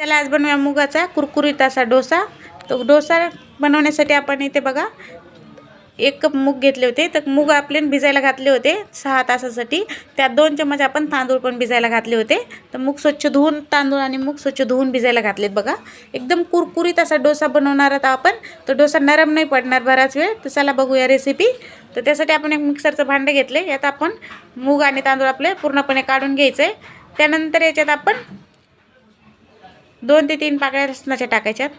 त्याला आज बनवूया मुगाचा कुरकुरीत असा डोसा. तो डोसा बनवण्यासाठी आपण इथे बघा एक कप मूग घेतले होते. तर मूग आपले भिजायला घातले होते सहा तासासाठी. त्यात दोन चम्मच आपण तांदूळ पण भिजायला घातले होते. तर मूग स्वच्छ धुवून तांदूळ आणि मूग स्वच्छ धुवून भिजायला घातलेत बघा. एकदम कुरकुरीत असा डोसा बनवणार आता आपण. तो डोसा नरम नाही पडणार बराच वेळ. तर चला बघूया रेसिपी तर त्यासाठी आपण एक मिक्सरचं भांडं घेतले यात आपण मूग आणि तांदूळ आपले पूर्णपणे काढून घ्यायचं आहे त्यानंतर याच्यात आपण दोन ते तीन पाकळ्या लसणाच्या टाकायच्यात.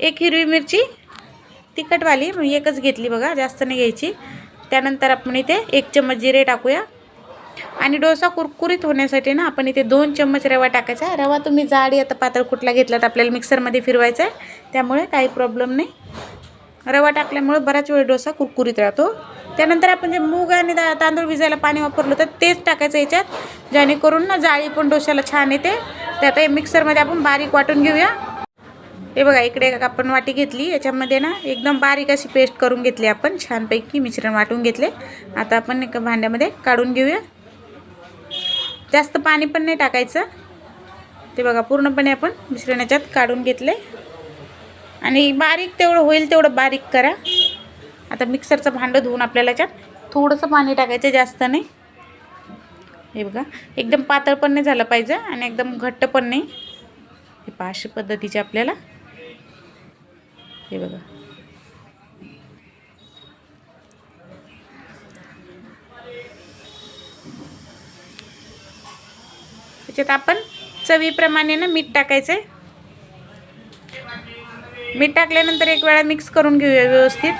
एक हिरवी मिरची तिखटवाली म्हणजे एकच घेतली बघा जास्त नाही घ्यायची. त्यानंतर आपण इथे एक चम्मच जिरे टाकूया. आणि डोसा कुरकुरीत होण्यासाठी ना आपण इथे दोन चम्मच रवा टाकायचा. रवा तुम्ही जाडी आता पातळ कुठला घेतला तर आपल्याला मिक्सरमध्ये फिरवायचा आहे त्यामुळे काही प्रॉब्लेम नाही. रवा टाकल्यामुळे बराच वेळ डोसा कुरकुरीत राहतो. त्यानंतर आपण जे मूग आणि दा तांदूळ भिजायला पाणी वापरलं तर तेच टाकायचं याच्यात. जेणेकरून ना जाळी पण डोशाला छान येते. त्यात हे मिक्सरमध्ये आपण बारीक वाटून घेऊया. हे बघा इकडे आपण वाटी घेतली याच्यामध्ये ना एकदम बारीक अशी पेस्ट करून घेतली आपण छानपैकी मिश्रण वाटून घेतले. आता आपण एका भांड्यामध्ये काढून घेऊया. जास्त पाणी पण नाही टाकायचं. ते बघा पूर्णपणे आपण मिश्रण याच्यात काढून घेतले. आणि बारीक तेवढं होईल तेवढं बारीक करा. आता मिक्सरचं भांडं धुवून आपल्याला याच्यात थोडंसं पाणी टाकायचं जास्त नाही. हे बघा. एकदम पातळ पण नाही झालं पाहिजे आणि एकदम घट्ट पण नाही. हे पहा अशा पद्धतीचे आपल्याला. हे बघा. त्याच्यात आपण चवीप्रमाणे ना मीठ टाकायचं. आहे मीठ टाकल्यानंतर एक वेळा मिक्स करून घेऊया व्यवस्थित.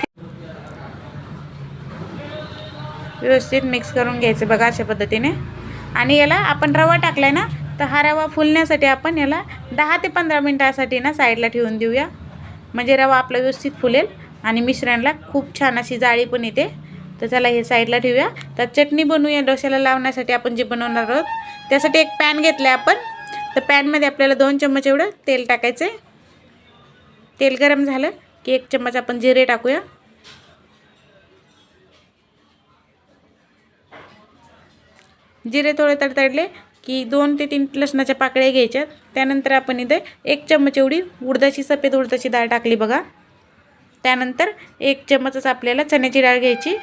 व्यवस्थित मिक्स करून घ्यायचं बघा अशा पद्धतीने. आणि याला आपण रवा टाकलाय ना तर हा रवा फुलण्यासाठी आपण याला दहा ते पंधरा मिनटासाठी ना साईडला ठेवून देऊया. म्हणजे रवा आपला व्यवस्थित फुलेल आणि मिश्रणला खूप छान अशी जाळी पण येते. तर चला हे साईडला ठेवूया. तर चटणी बनवूया. डोश्याला लावण्यासाठी आपण जे बनवणार आहोत त्यासाठी एक पॅन घेतला आहे आपण. तर पॅनमध्ये आपल्याला दोन चम्मच एवढं तेल टाकायचं आहे तेल गरम झालं की एक चम्मच आपण जिरे टाकूया. जिरे थोडे तडतडले की दोन ते तीन लसणाच्या पाकळ्या घ्यायच्यात त्यानंतर आपण इथे एक चम्मच एवढी उडदाची सफेद उडदाची डाळ टाकली बघा. त्यानंतर एक चम्मचच आपल्याला चण्याची डाळ घ्यायची.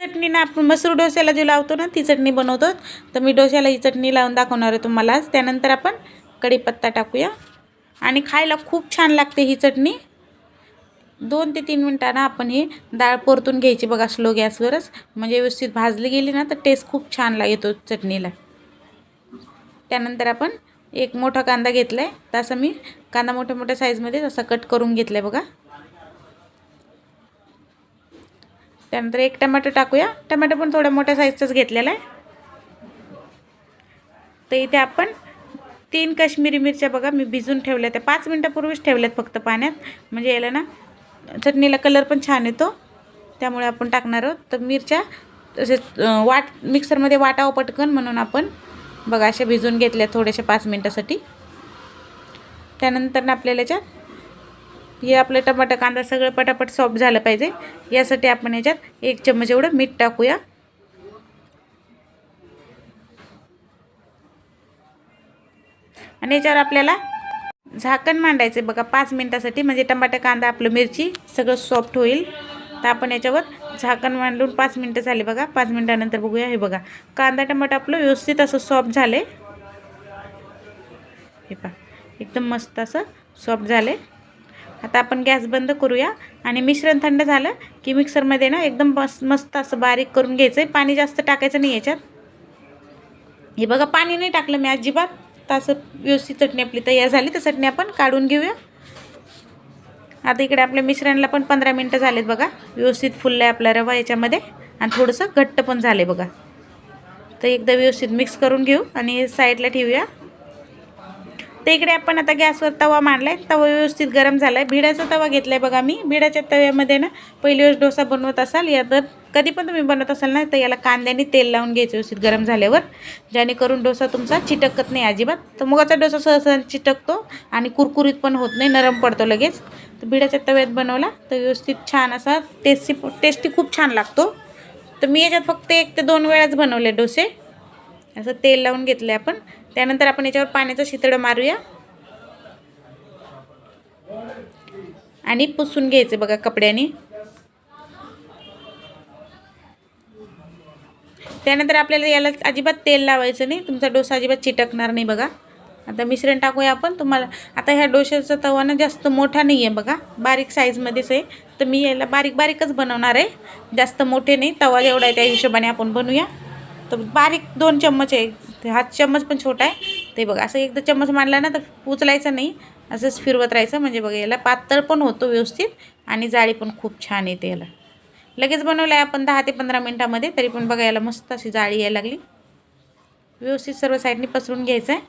चटणी ना आपण मसूर डोस्याला जी लावतो ना ती चटणी बनवतो. तर मी डोस्याला ही चटणी लावून दाखवणार आहे तुम्हाला त्यानंतर आपण कढीपत्ता टाकूया. आणि खायला खूप छान लागते ही चटणी. दोन ते तीन मिनटानं आपण ही डाळ परतून घ्यायची. बघा स्लो गॅसवरच म्हणजे व्यवस्थित भाजली गेली ना तर टेस्ट खूप छान ला येतो चटणीला. त्यानंतर आपण एक मोठा कांदा घेतला आहे तसा मी कांदा मोठ्या मोठ्या साईजमध्ये तसा कट करून घेतला आहे बघा. त्यानंतर एक टमॅटो टाकूया. टमॅटो पण थोड्या मोठ्या साईजचाच घेतलेला आहे. तर इथे आपण तीन काश्मीरी मिरच्या बघा मी भिजून ठेवल्या त्या. पाच मिनटापूर्वीच ठेवल्यात फक्त पाण्यात. म्हणजे याला ना चटणीला कलर पण छान येतो. त्यामुळे आपण टाकणार आहोत. तर मिरच्या तसेच वाट मिक्सरमध्ये वाटावं पटकन म्हणून आपण बघा अशा भिजून घेतल्या थोड्याशा पाच मिनटासाठी. त्यानंतर ना आपल्याला याच्यात हे आपलं टमाटा कांदा सगळं पटापट सॉफ्ट झालं पाहिजे. यासाठी आपण याच्यात एक चम्मच एवढं मीठ टाकूया. आणि याच्यावर आपल्याला झाकण मांडायचे बघा पाच मिनटासाठी. म्हणजे टमाटा कांदा आपलं मिरची सगळं सॉफ्ट होईल. तर आपण याच्यावर झाकण मांडून पाच मिनटं झाले बघा. पाच मिनटानंतर बघूया हे बघा. कांदा टमाटा आपलं व्यवस्थित असं सॉफ्ट झाले. हे पहा एकदम मस्त असं सॉफ्ट झाले. आता आपण गॅस बंद करूया. आणि मिश्रण थंड झालं की मिक्सरमध्ये ना एकदम मस्त मस्त असं बारीक करून घ्यायचं आहे पाणी जास्त टाकायचं नाही याच्यात. हे बघा पाणी नाही टाकलं मी अजिबात. तर असं व्यवस्थित चटणी आपली तयार झाली. तर चटणी आपण काढून घेऊया. आता इकडे आपल्या मिश्रणला पण पंधरा मिनटं झालेत बघा. व्यवस्थित फुललं आहे आपला रवा याच्यामध्ये. आणि थोडंसं घट्ट पण झालं आहे बघा. तर एकदा व्यवस्थित मिक्स करून घेऊ आणि साईडला ठेवूया. तर इकडे आपण आता गॅसवर तवा मांडला आहे तवा व्यवस्थित गरम झाला आहे भिड्याचा तवा घेतला आहे बघा मी. भिड्याच्या तव्यामध्ये ना पहिली वेळेस डोसा बनवत असाल या तर कधी पण तुम्ही बनवत असाल ना तर याला कांद्याने तेल लावून घ्यायचं व्यवस्थित गरम झाल्यावर. जेणेकरून डोसा तुमचा चिटकत नाही अजिबात. तर मुगाचा डोसा सहसा चिटकतो आणि कुरकुरीत पण होत नाही नरम पडतो लगेच. तर भिड्याच्या तव्यात बनवला तर व्यवस्थित छान असा टेस्टी टेस्टी खूप छान लागतो. तर मी याच्यात फक्त एक ते दोन वेळाच बनवले डोसे. असं तेल लावून घेतले आपण. त्यानंतर आपण याच्यावर पाण्याचं शितडं मारूया. आणि पुसून घ्यायचं बघा कपड्याने. त्यानंतर आपल्याला याला अजिबात तेल लावायचं नाही. तुमचा डोसा अजिबात चिटकणार नाही बघा. आता मिश्रण टाकूया आपण. तुम्हाला आता ह्या डोशाचा तवा ना जास्त मोठा नाही आहे बघा. बारीक साईजमध्येच आहे. तर मी याला बारीक बारीकच बनवणार आहे. जास्त मोठे नाही. तवा जेवढा आहे त्या हिशोबाने आपण बनवूया. तर बारीक दोन चम्मच आहे. हा चम्मच पण छोटा आहे. ते बघा असं एकदा चम्मच मांडला ना तर उचलायचं नाही. असंच फिरवत राहायचं. म्हणजे बघा याला पातळ पण होतो व्यवस्थित आणि जाळी पण खूप छान येते याला. लगेच बनवलं आहे आपण दहा ते पंधरा मिनटामध्ये तरी पण बघा याला मस्त अशी जाळी यायला लागली. व्यवस्थित सर्व साईडनी पसरून घ्यायचं आहे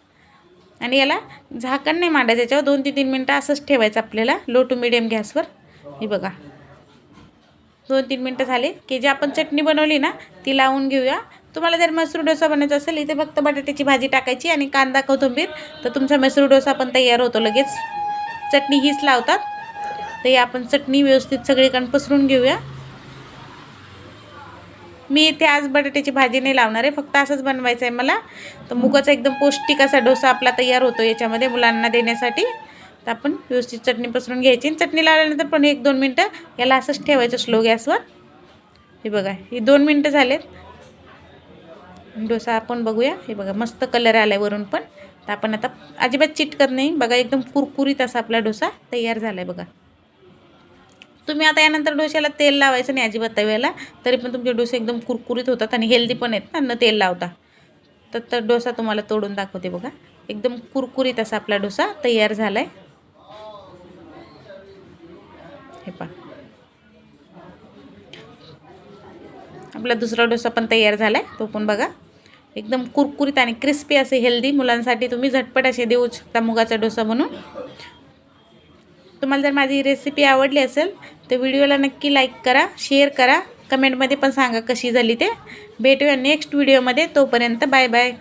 आणि याला झाकण नाही मांडायचं याच्यावर दोन ते तीन मिनटं असंच ठेवायचं आपल्याला लो टू मिडियम गॅसवर. हे बघा. दोन तीन मिनटं झाले. की जी आपण चटणी बनवली ना ती लावून घेऊया. तुम्हाला जर मसूर डोसा बनवायचा असेल इथे फक्त बटाट्याची भाजी टाकायची आणि कांदा कोथिंबीर. तर तुमचा मसूर डोसा पण तयार होतो लगेच. चटणी हीच लावतात. तर ही आपण चटणी व्यवस्थित सगळीकडून पसरून घेऊया. मी इथे आज बटाट्याची भाजी नाही लावणार आहे फक्त असंच बनवायचं आहे मला. तर मुगाचा एकदम पौष्टिक असा डोसा आपला तयार होतो याच्यामध्ये मुलांना देण्यासाठी. तर आपण व्यवस्थित चटणी पसरून घ्यायची. आणि चटणी लावल्यानंतर पण एक दोन मिनटं याला असंच ठेवायचं स्लो गॅसवर. हे बघा हे दोन मिनटं झालेत. डोसा आपण बघूया. हे बघा मस्त कलर आला आहे वरून पण. तर आपण आता अजिबात चिटकत नाही. बघा एकदम कुरकुरीत असा आपला डोसा तयार झाला आहे बघा. तुम्ही आता यानंतर डोश्याला तेल लावायचं नाही अजिबात तव्याला तरी पण तुमचे डोसे एकदम कुरकुरीत होतात आणि हेल्दी पण आहेत ना न तेल लावता. तर तर डोसा तुम्हाला तोडून दाखवते बघा. एकदम कुरकुरीत असा आपला डोसा तयार झाला आहे हे पहा. आपला दुसरा डोसा पण तयार झाला आहे तो पण बघा. एकदम कुरकुरीत आणि क्रिस्पी असे हेल्दी मुलांसाठी तुम्ही झटपट असे देऊ शकता मुगाचा डोसा बनवून तुम्हाला जर माझी रेसिपी आवडली असेल तर व्हिडिओला नक्की लाईक करा शेअर करा. कमेंटमध्ये पण सांगा कशी झाली ते. भेटूया नेक्स्ट व्हिडिओमध्ये तोपर्यंत बाय बाय